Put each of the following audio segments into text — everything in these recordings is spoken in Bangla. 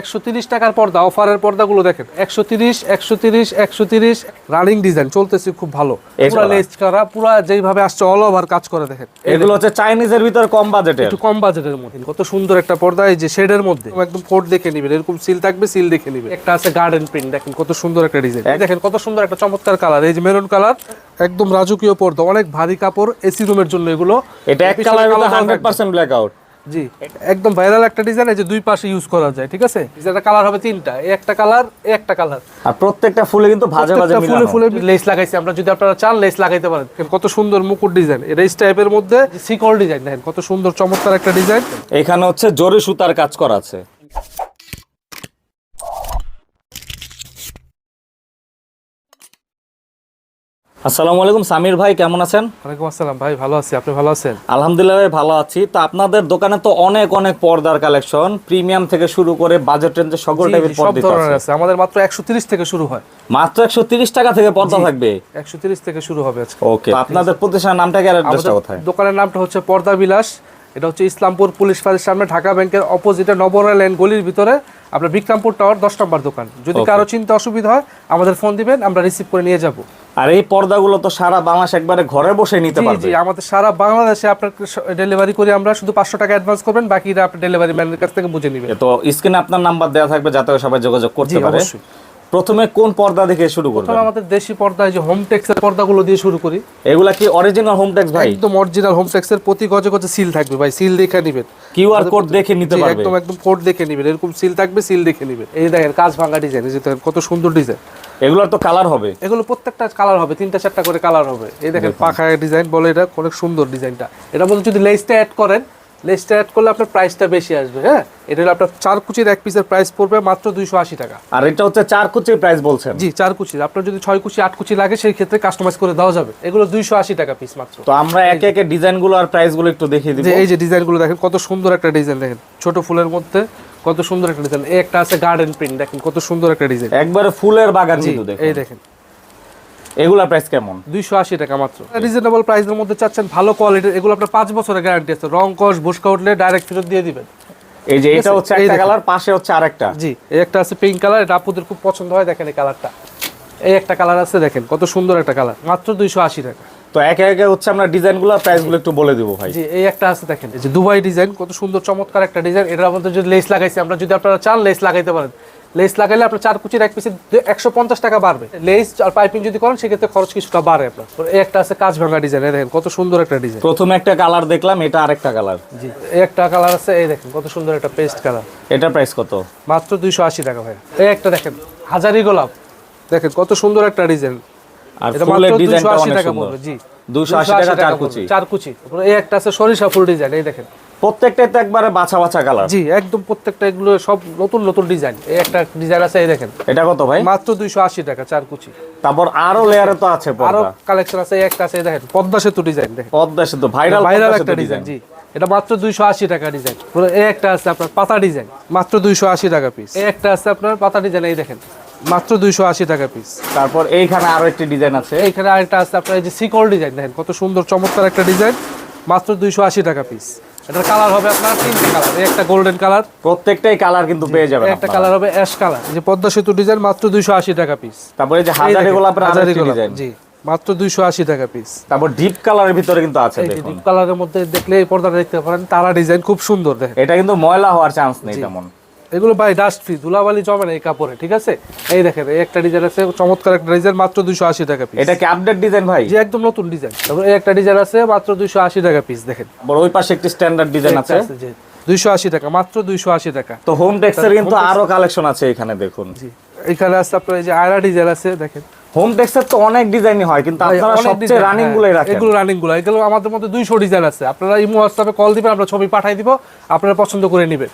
একশো তিরিশ টাকার পর্দা অফারের পর্দাগুলো দেখেন। একশো তিরিশ একশো তিরিশ একশো তিরিশ রানিং ডিজাইন চলতেছে খুব ভালো। পুরা। লেস করা পুরা যেইভাবে আসছে অল ওভার কাজ করে দেখেন। এগুলো হচ্ছে চাইনিজের ভিতরে কম বাজেটের একটু কম বাজেটের মধ্যে। কত সুন্দর একটা পর্দা এই যে শেডের মধ্যে। একদম কোড দেখে নিবেন এরকম সিল থাকবে সিল দেখে নিবেন। একটা আছে গার্ডেন প্রিন্ট দেখেন কত সুন্দর একটা ডিজাইন দেখেন কত সুন্দর একটা চমৎকার কালার এই যে মেরুন কালার একদম রাজকীয় পর্দা অনেক ভারী কাপড় এসি রুমের জন্য এগুলো। এটা এক কালার কালো হান্ড্রেড থাকবে। পার্সেন্ট ব্ল্যাক আউট জি। একদম ভাইরাল একটা ডিজাইন এই যে দুই পাশে ইউজ করা যায় ঠিক আছে? ডিজাইনটা কালার হবে তিনটা এই একটা কালার এই একটা কালার আর প্রত্যেকটা ফুলে কিন্তু ভাজা ভাজা ফুলে মিলানো। ফুলে লেস লাগাইছি আমরা যদি আপনারা চান লেস লাগাইতে পারেন। কত সুন্দর মুকুট ডিজাইন রেস টাইপের মধ্যে সিকল ডিজাইন দেখেন কত সুন্দর চমৎকার একটা ডিজাইন এখানে হচ্ছে জোরে সুতার কাজ করা আছে। আসসালামু আলাইকুম সামির ভাই কেমন আছেন? ওয়ালাইকুম আসসালাম ভাই ভালো আছি। আপনি ভালো আছেন? আলহামদুলিল্লাহ ভাই ভালো আছি। তো আপনাদের দোকানে তো অনেক অনেক পর্দার কালেকশন। প্রিমিয়াম থেকে শুরু করে বাজেট রেঞ্জে সকল টাইপের পর্দা ধরনের আছে। আমাদের মাত্র একশো তিরিশ থেকে শুরু হয়। মাত্র একশো তিরিশ টাকা থেকে পর্দা থাকবে? একশো তিরিশ থেকে শুরু হবে আজকে। ওকে আপনাদের প্রতিষ্ঠানের নামটা কি আর অ্যাড্রেসটা কোথায়? দোকানের নামটা হচ্ছে পর্দা বিলাস। এটা হচ্ছে ইসলামপুর পুলিশ ফাঁড়ির সামনে ঢাকা ব্যাংকের অপোজিটে নবরা লেন গলির ভিতরে। আপনার বিক্রমপুর টাওয়ার দশ নম্বর দোকান। যদি. কারও চিন্তা অসুবিধা হয় আমাদের ফোন দিবেন আমরা রিসিভ করে নিয়ে যাব। আর এই পর্দাগুলো তো সারা বাংলাদেশ একবারে ঘরে বসে নিতে পারবে জি আমাদের সারা বাংলাদেশে আপনার ডেলিভারি করি আমরা শুধু পাঁচশো টাকা অ্যাডভান্স করবেন বাকিটা আপনি ডেলিভারি ম্যানের কাছ থেকে বুঝে নেবেন। তো স্ক্রিনে আপনার নাম্বার দেওয়া থাকবে যাতে সবাই যোগাযোগ করতে পারে। প্রথমে কোন পর্দা দেখে শুরু প্রথমে আমাদের দেশি পর্দা এই যে হোম টেক্সের পর্দাগুলো দিয়ে শুরু করি। এগুলা কি অরিজিনাল হোম ট্যাক্স ভাই? একদম অরিজিনাল হোম টেক্সের প্রতি গজে গজে সিল থাকবে ভাই সিল দেখে নেবেন। কিউআর কোড দেখে নিতে পারবে। একদম একদম কোড দেখে নেবেন। এরকম সিল থাকবে সিল দেখে নেবেন। এই দেখেন কাজ ভাঙা ডিজাইন এই যে কত সুন্দর ডিজাইন এগুলোর তো কালার হবে। এগুলো প্রত্যেকটা কালার হবে তিনটা চারটা করে কালার হবে। এই দেখেন পাখা ডিজাইন বলে এটা অনেক সুন্দর ডিজাইনটা এটার মধ্যে যদি লেসটা অ্যাড করেন লেসটা অ্যাড করলে আপনার প্রাইসটা বেশি আসবে হ্যাঁ? এটা হলো আপনার চার কুচির এক পিসের প্রাইস পড়বে মাত্র দুইশো আশি টাকা। আর এটা হচ্ছে চার কুচির প্রাইস বলছেন? জি চার কুচি। আপনার যদি ছয় কুচি আট কুচি লাগে সেই ক্ষেত্রে কাস্টমাইজ করে দেওয়া যাবে। এগুলো দুইশো আশি টাকা পিস মাত্র। তো আমরা একে একে ডিজাইনগুলো আর প্রাইসগুলো একটু দেখিয়ে দিব। যে এই যে ডিজাইনগুলো দেখেন কত সুন্দর একটা ডিজাইন দেখেন। ছোট ফুলের মধ্যে কত সুন্দর একটা ডিজাইন এই একটা আছে গার্ডেন প্রিন্ট দেখেন কত সুন্দর একটা ডিজাইন একবারে ফুলের বাগান জি কিন্তু দেখুন। এই দেখেন। এগুলা প্রাইস কেমন? দুইশো আশি টাকা মাত্র। রিজনেবল প্রাইসের মধ্যে চাচ্ছেন ভালো কোয়ালিটির এগুলো আপনার পাঁচ বছরের গ্যারান্টি আছে। রং কস ভুসকা উঠলে ডাইরেক্ট ফেরত দিয়ে দিবেন। এই যে এটা হচ্ছে একটা কালার পাশে হচ্ছে আরেকটা। জি এই একটা আছে পিঙ্ক কালার এটা আপুদের খুব পছন্দ হয় দেখেন এই কালারটা এই একটা কালার আছে দেখেন কত সুন্দর একটা কালার মাত্র দুইশো আশি টাকা। তো একে একে হচ্ছে আমরা ডিজাইনগুলো প্রাইসগুলো একটু বলে দিব ভাই। জি এই একটা আছে দেখেন এই যে দুবাই ডিজাইন কত সুন্দর চমৎকার একটা ডিজাইন এটার মধ্যে যদি লেস লাগাইছি আমরা যদি আপনারা চান লেস লাগাইতে পারেন। লেস লাগাইলে আপনার চার কুচির এক পিসে একশো পঞ্চাশ টাকা বাড়বে। লেস আর পাইপিং যদি করেন সেক্ষেত্রে খরচ কিছুটা বাড়ে আপনার। এই একটা আছে কাজ ভাঙা ডিজাইন দেখেন কত সুন্দর একটা ডিজাইন প্রথমে একটা কালার দেখলাম এটা আরেকটা কালার। জি একটা কালার আছে এই দেখেন কত সুন্দর একটা পেস্ট কালার। এটা প্রাইস কত? মাত্র দুইশো আশি টাকা ভাই এই একটা দেখেন হাজারি গোলাপ। দেখেন কত সুন্দর একটা ডিজাইন আর ফুলের দুইশো ডিজাইনটা আশি অনেক টাকা সুন্দর। পড়বে জি। 280 টাকা চার কুচি। চার কুচি। এই একটা আছে সরিষা ফুল ডিজাইন এই দেখেন। প্রত্যেকটাই তো একবারে বাছা বাছা কালার জি একদম প্রত্যেকটা এগুলো সব নতুন নতুন ডিজাইন এই একটা ডিজাইন আছে এই দেখেন। এটা কত ভাই? মাত্র দুইশো আশি টাকা চার কুচি। তারপর আরও লেয়ারে তো আছে আরও কালেকশন আছে একটা আছে দেখেন পদ্মা সেতু ডিজাইন দেখেন। পদ্মা সেতু ভাইরাল ভাইরাল একটা ডিজাইন ডিজাইন জি। এটা মাত্র দুইশো আশি টাকা ডিজাইন এই একটা আছে আপনার পাতা ডিজাইন মাত্র দুইশো আশি টাকা পিস এই একটা আছে আপনার পাতা ডিজাইন এই দেখেন মাত্র দুইশো আশি টাকা পিস তারপর এইখানে আরও একটি ডিজাইন আছে। এইখানে আরেকটা আছে আপনার এই যে সিকল ডিজাইন দেখেন কত সুন্দর চমৎকার একটা ডিজাইন মাত্র দুইশো আশি টাকা পিস এটার কালার হবে আপনার তিনটা কালার একটা গোল্ডেন কালার প্রত্যেকটাই কালার কিন্তু পেয়ে যাবেন একটা কালার হবে অ্যাশ কালার যে পদ্মা সেতু ডিজাইন মাত্র দুইশো আশি টাকা পিস তারপরে এই যে হাজারি গোলাপের হাজারি ডিজাইন জি মাত্র দুইশো আশি টাকা পিস তারপর ডিপ কালারের ভিতরে কিন্তু আছে দেখুন। ডিপ কালারের মধ্যে দেখলে এই পর্দাটা দেখতে পারেন তারা ডিজাইন খুব সুন্দর দেখেন। এটা কিন্তু ময়লা হওয়ার চান্স নেই তেমন। এগুলো ভাই ডাস্ট ফ্রি ধুলাবালি জমে না এই কাপড়ে ঠিক আছে? এই দেখেন এই একটা ডিজাইন আছে চমৎকার একটা ডিজাইন মাত্র দুইশো আশি টাকা পিস এটা কি আপডেট ডিজাইন ভাই? যে একদম নতুন ডিজাইন তারপর এই একটা ডিজাইন আছে মাত্র দুইশো আশি টাকা পিস দেখেন। বড় ওই পাশে একটি স্ট্যান্ডার্ড ডিজাইন আছে। দুইশো আশি টাকা মাত্র দুইশো আশি টাকা। তো হোম টেক্সের কিন্তু আরও কালেকশন আছে এখানে দেখুন। এখানে আছে আপনার এই যে আয়রা ডিজাইন আছে দেখেন। হোম টেক্সের তো অনেক ডিজাইনই হয় কিন্তু আপনারা সবচেয়ে রানিং হ্যাঁ, গুলোই রাখেন। এগুলো রানিংগুলো এগুলো আমাদের মধ্যে দুইশো ডিজাইন আছে। আপনারা ইমো হোয়াটসঅ্যাপে কল দিবেন আমরা ছবি পাঠাই দিব আপনারা পছন্দ করে নেবেন।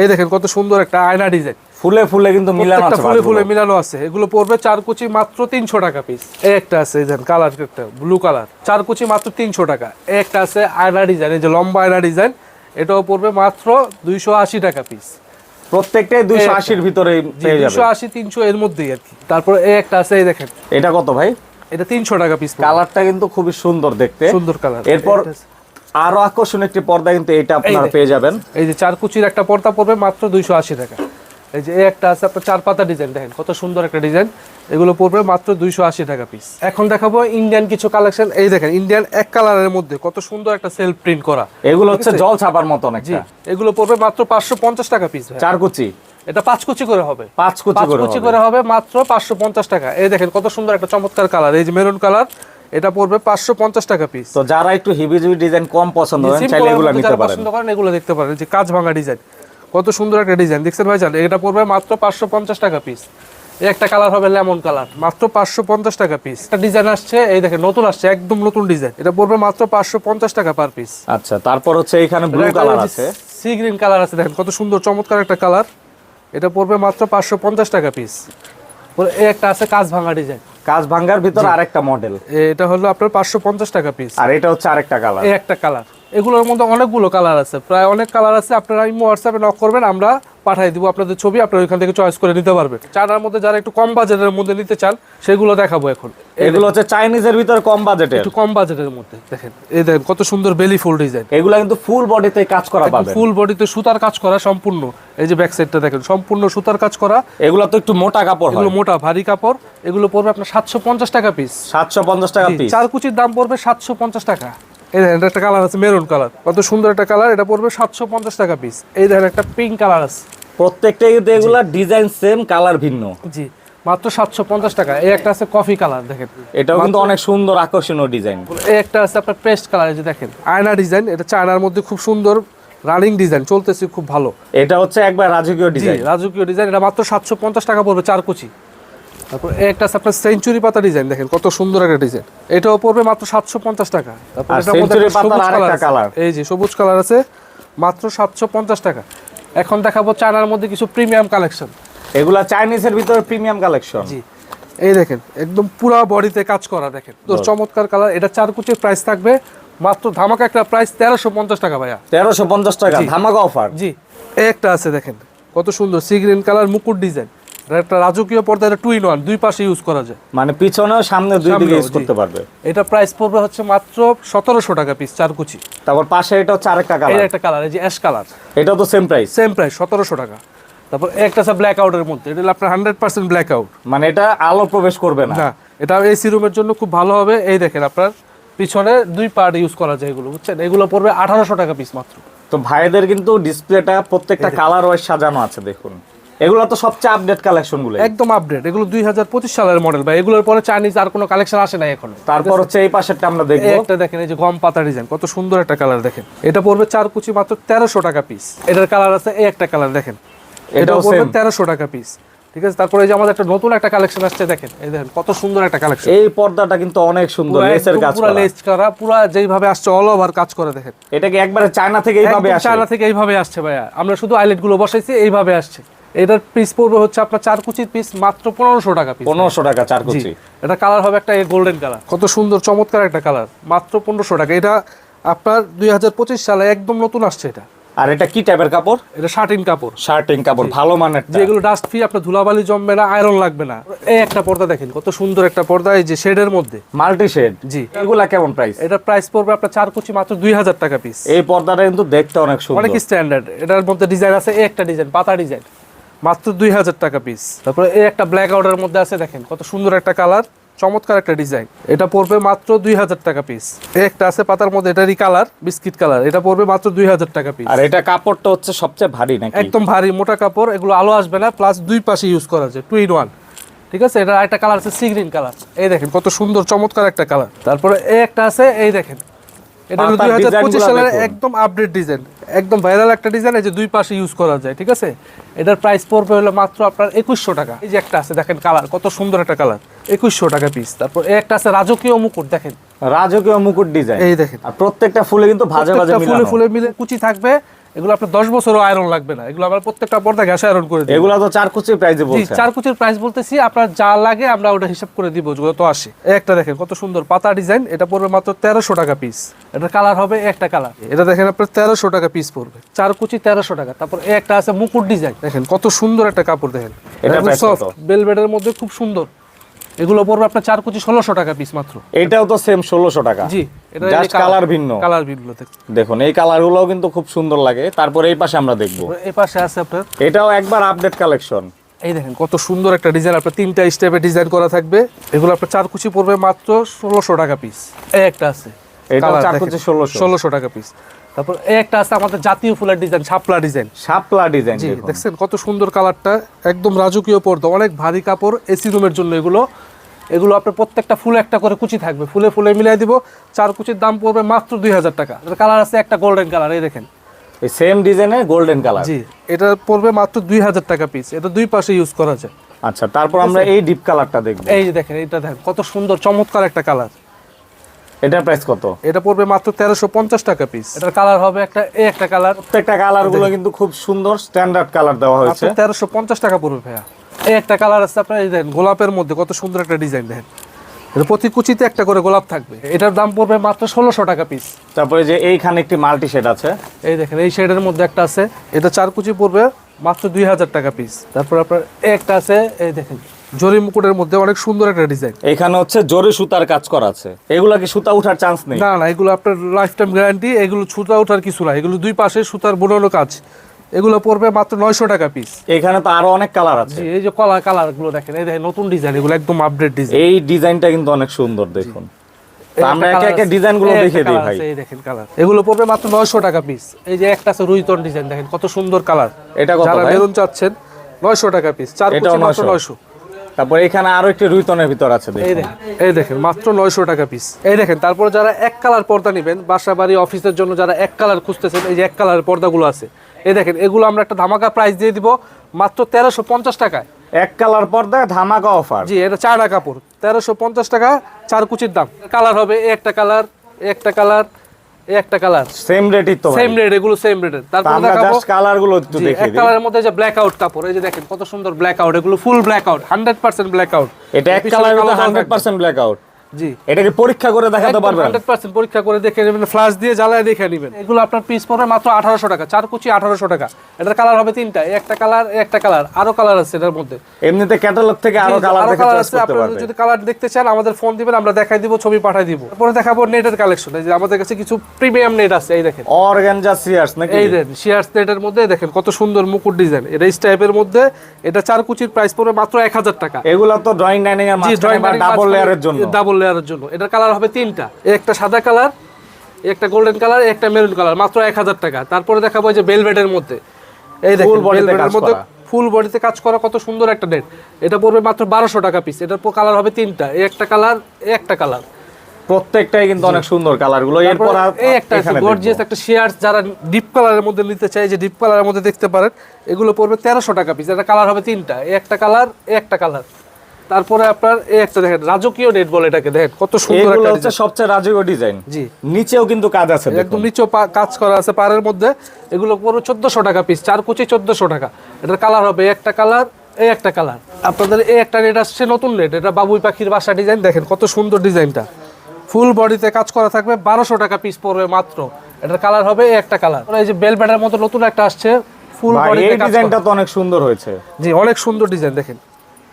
এই দেখেন কত সুন্দর একটা আয়না ডিজাইন ফুলে ফুলে কিন্তু মিলানো আছে ফুলে ফুলে মিলানো আছে। এগুলো পড়বে চার কুচি মাত্র তিনশো টাকা পিস এই একটা আছে এই কালার একটা ব্লু কালার চার কুচি মাত্র তিনশো টাকা। এই একটা আছে আয়না ডিজাইন এই যে লম্বা আয়না ডিজাইন এটাও পড়বে মাত্র দুইশো আশি টাকা পিস প্রত্যেকটাই দুইশো আশির ভিতরে পেয়ে যাবে। আশি তিনশো এর মধ্যেই আর কি। তারপরে এই একটা আছে এই দেখেন। এটা কত ভাই? এটা তিনশো টাকা পিস কালারটা কিন্তু খুবই সুন্দর দেখতে। সুন্দর কালার এরপর আরও আকর্ষণীয় একটি পর্দা কিন্তু এটা আপনারা পেয়ে যাবেন। এই যে চার কুচির একটা পর্দা পড়বে মাত্র দুইশো আশি টাকা। এই যে একটা আছে আপনার চার পাতা ডিজাইন দেখেন কত সুন্দর একটা ডিজাইন। এগুলো পড়বে মাত্র দুইশো আশি টাকা পিস এখন দেখাবো ইন্ডিয়ান কিছু কালেকশন এই দেখেন ইন্ডিয়ান এক কালারের মধ্যে কত সুন্দর একটা সেলফ প্রিন্ট করা। এগুলো হচ্ছে জল ছাপার মতন জি এগুলো পড়বে মাত্র পাঁচশো পঞ্চাশ টাকা পিস চার কুচি। এটা পাঁচ কুচি করে হবে। পাঁচ কুচি। করে হবে। মাত্র পাঁচশো পঞ্চাশ টাকা। এই দেখেন কত সুন্দর একটা চমৎকার কালার এই যে মেরুন কালার এটা পড়বে পাঁচশো পঞ্চাশ টাকা পিস তো যারা একটু হিবি জিবি ডিজাইন কম পছন্দ করেন চাইলে এগুলো নিতে পারেন। পছন্দ করেন এগুলো দেখতে পারেন যে কাজ ভাঙা ডিজাইন কত সুন্দর একটা ডিজাইন দেখছেন ভাইজান এটা পড়বে মাত্র পাঁচশো পঞ্চাশ টাকা পিস একটা কালার হবে লেমন কালার মাত্র পাঁচশো পঞ্চাশ টাকা পিস একটা ডিজাইন আসছে এই দেখেন নতুন আসছে একদম নতুন ডিজাইন এটা পড়বে মাত্র পাঁচশো পঞ্চাশ টাকা পার পিস আচ্ছা তারপর হচ্ছে এখানে ব্লু কালার আছে। সি গ্রিন কালার আছে দেখেন কত সুন্দর চমৎকার একটা কালার এটা পড়বে মাত্র পাঁচশো পঞ্চাশ টাকা পিস একটা আছে কাজ ভাঙা ডিজাইন কাজ ভাঙার ভিতর আরেকটা মডেল এটা হলো আপনার পাঁচশো পঞ্চাশ টাকা পিস আর এটা হচ্ছে আরেকটা কালার এই একটা কালার এগুলোর মধ্যে অনেকগুলো কালার আছে। প্রায় অনেক কালার আছে আপনারা ইমো হোয়াটসঅ্যাপে নক করবেন আমরা পাঠিয়ে দিব আপনাদের ছবি আপনারা ওইখান থেকে চয়েস করে নিতে পারবেন। চারার মধ্যে যারা একটু কম বাজেটের মধ্যে নিতে চান সেগুলো দেখাবো এখন। এগুলো হচ্ছে চাইনিজের ভিতর কম বাজেটের একটু কম বাজেটের মধ্যে দেখেন। এই দেখেন কত সুন্দর বেলি ফুল ডিজাইন এগুলো কিন্তু ফুল বডিতে কাজ করা পাবেন। ফুল বডিতে সুতার কাজ করা সম্পূর্ণ। এই যে ব্যাক সাইডটা দেখেন সম্পূর্ণ সুতার কাজ করা। এগুলো তো একটু মোটা কাপড় এগুলো মোটা ভারী কাপড়। এগুলো পড়বে আপনার সাতশো পঞ্চাশ টাকা পিস সাতশো পঞ্চাশ টাকা পিস চার কুচির দাম পড়বে সাতশো পঞ্চাশ টাকা। এই দেখেন একটা কালার আছে মেরুন কালার কত সুন্দর একটা কালার এটা পড়বে সাতশো পঞ্চাশ টাকা পিস এই দেখেন একটা পিঙ্ক কালার আছে। প্রত্যেকটা কিন্তু এগুলা ডিজাইন সেম কালার ভিন্ন। জি মাত্র সাতশো পঞ্চাশ টাকা। এই একটা আছে কফি কালার দেখেন। এটাও কিন্তু অনেক সুন্দর আকর্ষণীয় ডিজাইন এই একটা আছে আপনার পেস্ট কালার যে দেখেন আয়না ডিজাইন এটা চায়নার মধ্যে খুব সুন্দর রানিং ডিজাইন চলতেছে খুব ভালো। এটা হচ্ছে একবার রাজকীয় ডিজাইন রাজকীয় ডিজাইন এটা মাত্র সাতশো পঞ্চাশ টাকা পড়বে চার কুচি। তারপর একটা আছে আপনার সেঞ্চুরি পাতা ডিজাইন দেখেন কত সুন্দর একটা ডিজাইন এটাও পড়বে মাত্র সাতশো পঞ্চাশ টাকা। তারপর কালার এই যে সবুজ কালার আছে মাত্র সাতশো পঞ্চাশ টাকা। এখন দেখাবো চায়নার মধ্যে কিছু প্রিমিয়াম কালেকশন এগুলা চাইনিজের ভিতর প্রিমিয়াম কালেকশন জি। এই দেখেন একদম পুরা বডিতে কাজ করা দেখেন। তো চমৎকার কালার এটা চার কুচির প্রাইস থাকবে মাত্র ধামাকা একটা প্রাইস তেরোশো পঞ্চাশ টাকা ভাইয়া। তেরোশো পঞ্চাশ টাকা ধামাকা অফার জি। একটা আছে দেখেন। কত সুন্দর সি গ্রিন কালার মুকুট ডিজাইন একটা রাজকীয় পর্দা এটা টু ইন ওয়ান দুই পাশে ইউজ করা যায়। মানে পিছনেও সামনে দুই দিকে ইউজ করতে পারবে। এটা প্রাইস পড়বে হচ্ছে মাত্র সতেরোশো টাকা পিস চার কুচি। তারপর পাশে এটা হচ্ছে আরেকটা কালার একটা কালার এই যে অ্যাশ কালার এটাও তো সেম প্রাইস সেম প্রাইস সতেরোশো টাকা। তারপর একটা আছে ব্ল্যাক আউটের মধ্যে এটা আপনার হান্ড্রেড পার্সেন্ট ব্ল্যাক আউট মানে এটা আলো প্রবেশ করবে না। না এটা এসি রুমের জন্য খুব ভালো হবে। এই দেখেন আপনার পিছনে দুই পার্ট ইউজ করা যায় এগুলো বুঝছেন? এগুলো পড়বে আঠারোশো টাকা পিস মাত্র। তো ভাইদের কিন্তু ডিসপ্লেটা প্রত্যেকটা কালার ওয়াইজ সাজানো আছে দেখুন। এগুলো তো সবচেয়ে আপডেট কালেকশনগুলো একদম আপডেট এগুলো দুই হাজার পঁচিশ সালের মডেল বা এগুলোর পরে চাইনিজ আর কোনো কালেকশন আসে নাই এখন। তারপর হচ্ছে এই পাশেরটা আমরা এই দেখব। একটা দেখেন এই যে গম পাতা ডিজাইন কত সুন্দর একটা কালার দেখেন। এটা পড়বে চার কুচি মাত্র তেরোশো টাকা পিস এটার কালার আছে এই একটা কালার দেখেন। এটাও পড়বে। তেরোশো টাকা পিস ঠিক আছে? তারপরে এই যে আমাদের একটা নতুন একটা কালেকশন আসছে দেখেন। এই দেখেন কত সুন্দর একটা কালেকশন এই পর্দাটা কিন্তু অনেক সুন্দর লেসের কাজ পুরো লেস করা পুরো যেইভাবে আসছে অল ওভার কাজ করে দেখেন। এটা কি একবারে চায়না থেকে এইভাবে চায়না থেকে এইভাবে আসছে ভাইয়া। আমরা শুধু আইলেটগুলো বসাইছি এইভাবে আসছে। এটার পিস পড়বে হচ্ছে আপনার চার কুচির পিস মাত্র পনেরোশো টাকা পিস পনেরোশো টাকা চার কুচি। এটা কালার হবে একটা গোল্ডেন কালার কত সুন্দর চমৎকার একটা কালার মাত্র পনেরোশো টাকা। এটা আপনার দুই হাজার পঁচিশ সালে একদম নতুন আসছে এটা। আর এটা কি টাইপের কাপড়? এটা শার্টিন কাপড়। শার্টিং কাপড় ভালো মানের যেগুলো ডাস্ট ফ্রি আপনার ধুলাবালি জমবে না আয়রন লাগবে না। এই একটা পর্দা দেখেন কত সুন্দর একটা পর্দা এই যে শেডের মধ্যে। মাল্টি শেড জি। এগুলা কেমন প্রাইস এটা প্রাইস পড়বে আপনার চার কুচি মাত্র দুই হাজার টাকা পিস এই পর্দাটা কিন্তু দেখতে অনেক সুন্দর। অনেক স্ট্যান্ডার্ড এটার মধ্যে ডিজাইন আছে এই একটা ডিজাইন পাতা ডিজাইন মাত্র দুই হাজার টাকা পিস তারপরে এই একটা ব্ল্যাক আউটের মধ্যে আছে দেখেন কত সুন্দর একটা কালার চমৎকার একটা ডিজাইন এটা পড়বে মাত্র দুই হাজার টাকা পিস এই একটা আছে পাতার মধ্যে এটারই কালার বিস্কিট কালার এটা পড়বে মাত্র দুই হাজার টাকা পিস আর এটা কাপড়টা হচ্ছে সবচেয়ে ভারী নাকি? একদম ভারী মোটা কাপড় এগুলো আলো আসবে না প্লাস দুই পাশে ইউজ করা যায় টু ইন ওয়ান ঠিক আছে? এটা একটা কালার আছে সি গ্রিন কালার এই দেখেন কত সুন্দর চমৎকার একটা কালার তারপরে এই একটা আছে এই দেখেন এটা হলো দুই হাজার পঁচিশ সালের একদম আপডেট ডিজাইন একদম ভাইরাল একটা ডিজাইন এই যে দুই পাশে ইউজ করা যায় ঠিক আছে? এটার প্রাইস পড়বে হলো মাত্র আপনার একুশশো টাকা। এই যে একটা আছে দেখেন কালার কত সুন্দর একটা কালার একুশশো টাকা পিস তারপর একটা আছে রাজকীয় মুকুট দেখেন। রাজকীয় মুকুট ডিজাইন এই দেখেন। আর প্রত্যেকটা ফুলে কিন্তু ভাজা ভাজা ফুলে ফুলে মিলে কুচি থাকবে। এগুলো আপনার দশ বছরও আয়রন লাগবে না। এগুলো আমরা প্রত্যেকটা পর্দা গ্যাস আয়রন করে দিই তো চার কুচি প্রাইসে বলছে চার কুচির প্রাইস বলতেছি আপনার যা লাগে আমরা ওটা হিসাব করে দিব যেগুলো তো আসে। একটা দেখেন কত সুন্দর পাতা ডিজাইন এটা পড়বে মাত্র তেরোশো টাকা পিস এটা কালার হবে একটা কালার এটা দেখেন আপনার তেরোশো টাকা পিস পড়বে। চার কুচি তেরোশো টাকা। তারপর একটা আছে মুকুট ডিজাইন দেখেন কত সুন্দর একটা কাপড় দেখেন। এটা? সফট বেলভেটের মধ্যে খুব সুন্দর। এগুলো পড়বে আপনার চার কুচি ষোলোশো টাকা পিস মাত্র। এটাও তো সেম ষোলোশো টাকা। জি এটা জাস্ট কালার ভিন্ন। কালার ভিন্ন দেখুন। দেখুন এই কালারগুলোও কিন্তু খুব সুন্দর লাগে। তারপর এই পাশে আমরা দেখব। এই পাশে আছে আপনার এটাও একবার আপডেট কালেকশন এই দেখেন কত সুন্দর একটা ডিজাইন আপনার তিনটা স্টেপে ডিজাইন করা থাকবে। এগুলো আপনার চার কুচি পড়বে মাত্র ষোলোশো টাকা পিস এই একটা আছে। এটাও চার কুচি 1600 ষোলোশো টাকা পিস তারপর এই একটা আছে আমাদের জাতীয় ফুলের ডিজাইন ডিজাইন শাপলা ডিজাইন দেখছেন কত সুন্দর কালারটা একদম রাজকীয় পর্দা অনেক ভারী কাপড় এসি রুমের জন্য এগুলো। এগুলো আপনার প্রত্যেকটা ফুলে একটা করে কুচি থাকবে। ফুলে ফুলে মিলাই দিব চার কুচির দাম পড়বে মাত্র দুই হাজার টাকা। কালার আছে একটা গোল্ডেন কালার এই দেখেন। এই সেম ডিজাইনের গোল্ডেন কালার জি এটা পড়বে মাত্র দুই হাজার টাকা পিস এটা দুই পাশে ইউজ করা যায়। আচ্ছা তারপর আমরা এই ডিপ কালারটা দেখব। এই যে দেখেন এটা দেখেন কত সুন্দর চমৎকার একটা কালার এটা প্রাইস কত? এটা পড়বে মাত্র তেরোশো পঞ্চাশ টাকা পিস এটার কালার হবে একটা এই একটা কালার প্রত্যেকটা কালারগুলো কিন্তু খুব সুন্দর স্ট্যান্ডার্ড কালার দেওয়া হয়েছে। তেরোশো পঞ্চাশ টাকা পড়বে ভাইয়া। এই একটা কালার আছে আপনার এই দেখেন গোলাপের মধ্যে কত সুন্দর একটা ডিজাইন দেখেন। প্রতি কুচিতে একটা করে গোলাপ থাকবে। এটার দাম পড়বে মাত্র ষোলোশো টাকা পিস তারপরে যে এইখানে একটি মাল্টি শেড আছে। এই দেখেন এই শেডের মধ্যে একটা আছে। এটা চার কুচি পড়বে মাত্র দুই হাজার টাকা পিস তারপর আপনার একটা আছে এই দেখেন জরি মুকুটের মধ্যে অনেক সুন্দর একটা ডিজাইন। এখানে হচ্ছে জরি সুতার কাজ করা আছে। এগুলা কি সুতা উঠার চান্স নেই? না না এগুলো আপনার লাইফ টাইম গ্যারান্টি এগুলো সুতা ওঠার কিছু না। এগুলো দুই পাশে সুতার বোনানো কাজ। এগুলো পড়বে মাত্র নয়শো টাকা পিস এখানে তো আরও অনেক কালার আছে। এই যে কলা কালারগুলো দেখেন এই দেখেন নতুন ডিজাইন এগুলো একদম আপডেট ডিজাইন এই ডিজাইনটা কিন্তু অনেক সুন্দর দেখুন। তা আমরা একে একে ডিজাইনগুলো দেখিয়ে দিই ভাই। এই দেখেন কালার এগুলো পড়বে মাত্র নয়শো টাকা পিস এই যে একটা আছে রুইতন ডিজাইন দেখেন কত সুন্দর কালার এটা কত যারা মেরুন চাচ্ছেন নয়শো টাকা পিস চার কুচি মাত্র 900 তারপর এখানে আরও একটি রুইতনের ভিতর আছে এই দেখেন। এই দেখেন মাত্র নয়শো টাকা পিস এই দেখেন তারপর যারা এক কালার পর্দা নেবেন বাসা বাড়ি অফিসের জন্য যারা এক কালার খুঁজতেছেন এই যে এক কালার পর্দাগুলো আছে এই দেখেন এগুলো আমরা একটা ধামাকা প্রাইস দিয়ে দিব মাত্র তেরোশো পঞ্চাশ টাকায়। এক কালার পর্দায় ধামাকা অফার জি এটা চায়না কাপড় তেরোশো পঞ্চাশ টাকা চার কুচির দাম। কালার হবে একটা কালার একটা কালার একটা কালার। সেম রেটই তো সেম রেট এগুলো সেম রেটের তারপর আমরা জাস্ট কালারগুলো একটু এক দিই। কালারের মধ্যে যে ব্ল্যাক আউট কাপড় এই যে দেখেন কত সুন্দর ব্ল্যাক আউট এগুলো full black out hundred percent black out এটা এক colour hundred percent black out জি। এটাকে পরীক্ষা করে দেখাতে পারবেন। হান্ড্রেড পার্সেন্ট পরীক্ষা করে দেখে নেবেন ফ্লাশ দিয়ে জ্বালায় দেখে নেবেন। এগুলো আপনার পিস পড়বে মাত্র আঠারোশো টাকা চার কুচি আঠারোশো টাকা। এটার কালার হবে তিনটা একটা কালার একটা কালার আরও কালার আছে এটার মধ্যে। এমনিতে ক্যাটালগ থেকে আরও কালার দেখে চয়েস করতে পারবেন। যদি কালার দেখতে চান আমাদের ফোন দিবেন আমরা দেখাই দিব ছবি পাঠাই দিব। তারপরে দেখাবো নেটের কালেকশন এই যে আমাদের কাছে কিছু প্রিমিয়াম নেট আছে এই দেখেন। অর্গানজা সিয়ার্স নাকি? এই দেখেন নেটের মধ্যে দেখেন কত সুন্দর মুকুট ডিজাইন এটা এই টাইপের মধ্যে এটা চার কুচির প্রাইস পড়বে মাত্র এক হাজার টাকা। এগুলা তো ড্রয়িং ডাইনিং এর মাঝখানে ডাবল লেয়ারের জন্য। ডাবল লেয়ারের জন্য। এটার কালার হবে তিনটা। একটা সাদা কালার একটা গোল্ডেন কালার একটা মেরুন কালার মাত্র এক হাজার টাকা। তারপরে দেখাবো যে বেলভেটের মধ্যে। এই দেখেন বেলভেটের মধ্যে ফুল বডিতে কাজ করা কত সুন্দর একটা নেট এটা পড়বে মাত্র বারোশো টাকা পিস এটার কালার হবে তিনটা। এই একটা কালার এই একটা কালার প্রত্যেকটাই কিন্তু অনেক সুন্দর কালারগুলো। এরপর আর এই একটা গর্জিয়াস একটা শেয়ার যারা ডিপ কালারের মধ্যে নিতে চায় যে ডিপ কালারের মধ্যে দেখতে পারেন এগুলো পড়বে তেরোশো টাকা পিস এটা কালার হবে তিনটা। এই একটা কালার এই একটা কালার তারপরে আপনার এই একটা দেখেন রাজকীয় নেট বলে এটাকে দেখেন কত সুন্দর একটা হচ্ছে সবচেয়ে রাজকীয় ডিজাইন জি। নিচেও কিন্তু কাজ আছে দেখুন। একদম নিচেও কাজ করা আছে পাড়ের মধ্যে। এগুলো পুরো চোদ্দশো টাকা পিস চার কুচি চোদ্দশো টাকা। এটার কালার হবে একটা কালার এই একটা কালার আপনাদের এই একটা নেট আসছে নতুন নেট এটা বাবুই পাখির বাসা ডিজাইন দেখেন কত সুন্দর ডিজাইনটা ফুল বডিতে কাজ করা থাকবে বারোশো টাকা পিস পড়বে মাত্র। এটার কালার হবে এই একটা কালার এই যে বেল ব্যাটার মতো নতুন একটা আসছে ফুল বডিতে ডিজাইনটা তো অনেক সুন্দর হয়েছে। জি অনেক সুন্দর ডিজাইন দেখেন।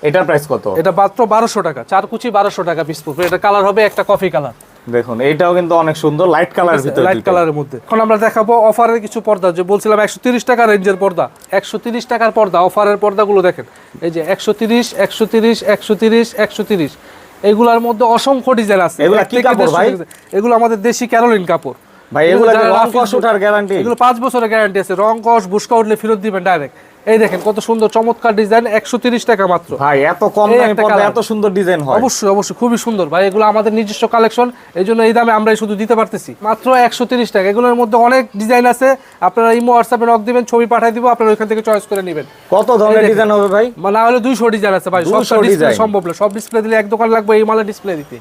এটার প্রাইস কত? এটা মাত্র বারোশো টাকা চার কুচি বারোশো টাকা পিস পড়বে এটা কালার হবে একটা কফি কালার দেখুন এইটাও কিন্তু অনেক সুন্দর লাইট কালার ভিতরে লাইট। কালারের মধ্যে। এখন আমরা দেখাবো অফারের কিছু পর্দা যে বলছিলাম একশো তিরিশ টাকা রেঞ্জের পর্দা। একশো তিরিশ টাকার পর্দা অফারের পর্দাগুলো দেখেন। এই যে একশো তিরিশ একশো তিরিশ একশো তিরিশ একশো তিরিশ। এগুলার মধ্যে অসংখ্য ডিজাইন আছে। এগুলা কি কাপড় ভাই? এগুলো আমাদের দেশি ক্যারোলিন কাপড়। ভাই এগুলা রং কস ওঠার গ্যারান্টি এগুলো পাঁচ বছরের গ্যারান্টি আছে। রং কস বুসকা উঠলে ফেরত দিবেন ডাইরেক্ট এই দেখেন কত সুন্দর চমৎকার ডিজাইন একশো তিরিশ টাকা মাত্র। ভাই এত কম। এত সুন্দর ডিজাইন হয়। অবশ্যই অবশ্যই খুবই সুন্দর। ভাই এগুলো আমাদের নিজস্ব কালেকশন এই জন্য এই দামে আমরা শুধু দিতে পারতেছি। মাত্র একশো তিরিশ টাকা। এগুলোর মধ্যে অনেক ডিজাইন আছে। আপনারা ইমো হোয়াটসঅ্যাপে নক দিবেন ছবি পাঠিয়ে দিব আপনারা ওইখান থেকে চয়েস করে নেবেন। কত ধরনের ডিজাইন হবে ভাই? মানে না হলে দুইশো ডিজাইন আছে ভাই। 200 সব ডিসপ্লে সম্ভব না। সব ডিসপ্লে দিলে এক দোকান লাগবে এই মালা ডিসপ্লে দিতে।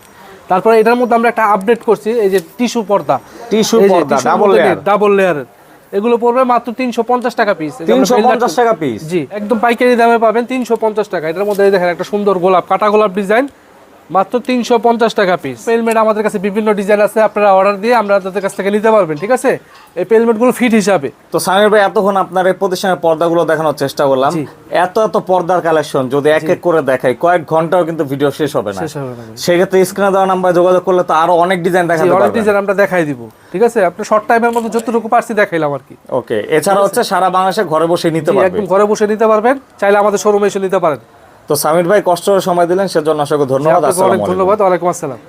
তারপরে এটার মধ্যে আমরা একটা আপডেট করছি এই যে টিস্যু পর্দা। টিস্যু পর্দা ডাবল লেয়ার ডাবল লেয়ারের এগুলো পড়বে মাত্র তিনশো পঞ্চাশ টাকা পিস তিনশো পঞ্চাশ টাকা পিস জি একদম পাইকারি দামে পাবেন তিনশো পঞ্চাশ টাকা। এটার মধ্যে দেখেন একটা সুন্দর গোলাপ কাটা গোলাপ ডিজাইন মাত্র তিনশো পঞ্চাশ টাকা পিস পেলমেট আমাদের কাছে বিভিন্ন ডিজাইন আছে আপনারা অর্ডার দিয়ে আমরা তাদের কাছ থেকে নিতে পারবেন ঠিক আছে? এই পেলমেটগুলো ফিট হিসাবে। তো সামির ভাই এতক্ষণ আপনার এই প্রতিষ্ঠানের পর্দাগুলো দেখানোর চেষ্টা করলাম। এত এত পর্দার কালেকশন যদি এক এক করে দেখাই কয়েক ঘন্টাও কিন্তু ভিডিও শেষ হবে না। সেক্ষেত্রে স্ক্রিনে দেওয়া নাম্বার যোগাযোগ করলে তো আরও অনেক ডিজাইন জি, দেখাতে অনেক ডিজাইন আমরা দেখাই দিব ঠিক আছে? আপনি শর্ট টাইমের মধ্যে যতটুকু পারছি দেখাইলাম আর কি। ওকে এছাড়া হচ্ছে সারা বাংলাদেশে ঘরে বসে নিতে পারবেন একদম ঘরে বসে নিতে পারবেন। চাইলে আমাদের শোরুমে এসে নিতে পারেন। তো সামির ভাই কষ্ট সময় দিলেন সেজন্য অসংখ্য ধন্যবাদ। আসসালামু অনেক আলাইকুম। ধন্যবাদ। ওয়ালাইকুম আসসালাম।